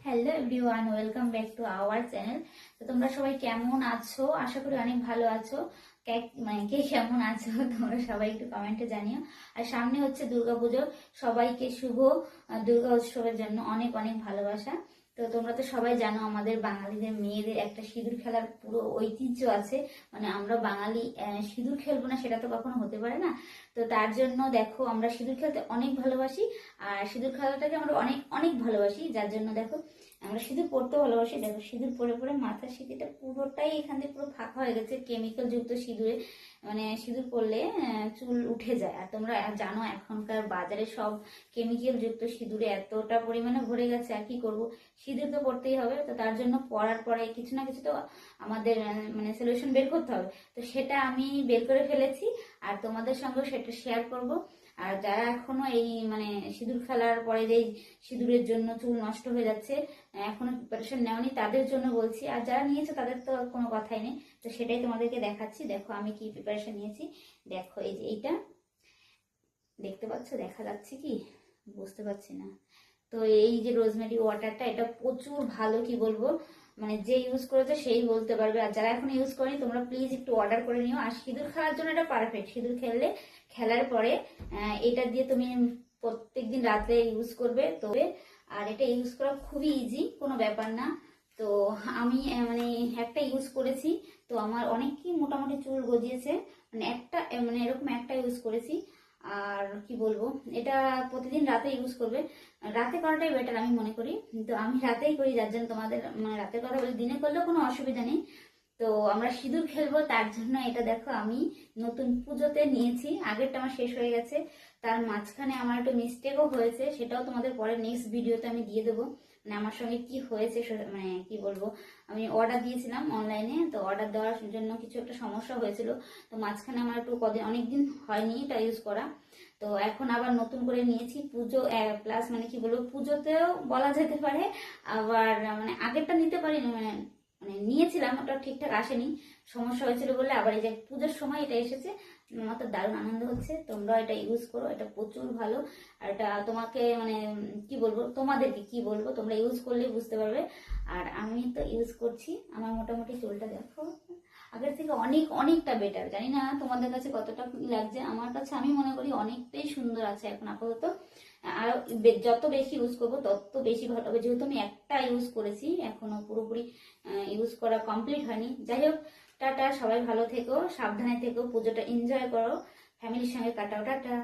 Hello everyone welcome back to our channel তো তোমরা সবাই কেমন আছো? আশা করি অনেক ভালো আছো। মানে কে কেমন আছো? তোমরা সবাই একটু কমেন্টে জানিও। আর সামনে হচ্ছে দুর্গাপুজো। সবাইকে শুভ দুর্গা উৎসবের জন্য অনেক অনেক ভালোবাসা। তো তোমরা তো সবাই জানো আমাদের বাঙালিদের মেয়েদের একটা সিঁদুর খেলার পুরো ঐতিহ্য আছে। মানে আমরা বাঙালি সিঁদুর খেলব না সেটা তো কখনো হতে পারে না। তো তার জন্য দেখো আমরা সিঁদুর খেলতে অনেক ভালোবাসি, আর সিঁদুর খেলাটাকে আমরা অনেক অনেক ভালোবাসি। যার জন্য দেখো আমরা সিঁদুর পরতে ভালোবাসি। দেখো, সিঁদুর পরে পরে মাথার সিঁথিটা পুরোটাই এখান থেকে পুরো ফাঁকা হয়ে গেছে কেমিক্যাল যুক্ত সিঁদুরে। মানে সিঁদুর পরলে চুল উঠে যায়। আর তোমরা জানো, এখনকার বাজারে সব কেমিক্যাল যুক্ত সিঁদুরে এতটা পরিমাণে ভরে গেছে, আর কি করব? সিঁদুর তো পড়তেই হবে, তো তার জন্য পড়ার পরে কিছু না কিছু তো আমাদের মানে সলিউশন বের করতে হবে। তো সেটা আমি বের করে ফেলেছি, আর তোমাদের সঙ্গে সেটা শেয়ার করব। আর যারা এখনও এই মানে সিঁদুর খেলার পরে যে সিঁদুরের জন্য চুল নষ্ট হয়ে যাচ্ছে, এখনও প্রিপারেশন নেওনি, তাদের জন্য বলছি। আর যারা নিয়েছে তাদের তো কোনো কথাই নেই। তো সেটাই তোমাদেরকে দেখাচ্ছি। দেখো আমি কি প্রিপারেশন নিয়েছি। দেখো এই যে এইটা। দেখতে পাচ্ছ? দেখা যাচ্ছে কি? বুঝতে পারছি না। তো এই যে রোজমেরি ওয়াটারটা এটা প্রচুর ভালো কি বলব? মানে যে ইউজ করেছে সেই বলতে পারবে। আর যারা এখন ইউজ করেনি, তোমরা প্লিজ একটু অর্ডার করে নিও। আর সিঁদুর খেলার জন্য এটা পারফেক্ট সিঁদুর খেললে, খেলার পরে এটা দিয়ে তুমি প্রত্যেক দিন রাতে ইউজ করবে। তবে আর এটা ইউজ করা খুবই ইজি কোনো ব্যাপার না। তো, আমি মানে একটা ইউজ করেছি। তো আমার অনেকই মোটামুটি চুল গজিয়েছে। মানে একটা মানে এরকম একটা ইউজ করেছি। আর কি বলব, এটা প্রতিদিন রাতে ইউজ করবে। রাতে করাটাই বেটার আমি মনে করি। তো আমি রাতেই করি, যার জন্য তোমাদের মানে রাতের কথা বলি, দিনে করলেও কোনো অসুবিধা নেই। তো আমরা সিঁদুর খেলব, তার জন্য এটা দেখো আমি নতুন পুজোতে নিয়েছি, আগেরটা আমার শেষ হয়ে গেছে, তার মাঝখানে আমার একটু মিস্টেকও হয়েছে, সেটাও তোমাদের পরে নেক্সট ভিডিওতে আমি দিয়ে দেবো মানে আমার সঙ্গে কি হয়েছে মানে কি বলব, আমি অর্ডার দিয়েছিলাম অনলাইনে তো অর্ডার দেওয়ার জন্য কিছু একটা সমস্যা হয়েছিল, তো মাঝখানে আমার একটু কদিন, অনেকদিন হয়নি এটা ইউজ করা, তো এখন আবার নতুন করে নিয়েছি, পুজো প্লাস মানে কি বলব, পুজোতেও বলা যেতে পারে, আবার মানে আগেরটা নিতে পারিনি মানে মানে নিয়েছিলাম, ওটা ঠিকঠাক আসেনি। সমস্যা হয়েছিল বলে আবার এই যে পুজোর সময় এটা এসেছে। আমার তো দারুণ আনন্দ হচ্ছে। তোমরা এটা ইউজ করো, এটা প্রচুর ভালো। আর এটা তোমাকে মানে কি বলব, তোমাদেরকে কি বলব, তোমরা ইউজ করলেই বুঝতে পারবে। আর আমি তো ইউজ করছি, আমার মোটামুটি চুলটা দেখো। আগের থেকে অনেক, অনেকটা বেটার জানি না তোমাদের কাছে কতটা লাগছে? আমার কাছে আমি মনে করি অনেকটাই সুন্দর আছে এখন আপাতত। আর যত বেশি ইউজ করব, তত বেশি ভালো হবে যেহেতু আমি একটা ইউজ করেছি, এখনও পুরোপুরি ইউজ করা কমপ্লিট হয়নি। যাই হোক, টাটা, সবাই ভালো থেকো, সাবধানে থেকো, পুজোটা এনজয় করো। ফ্যামিলির সঙ্গে কাটাও, টাটা।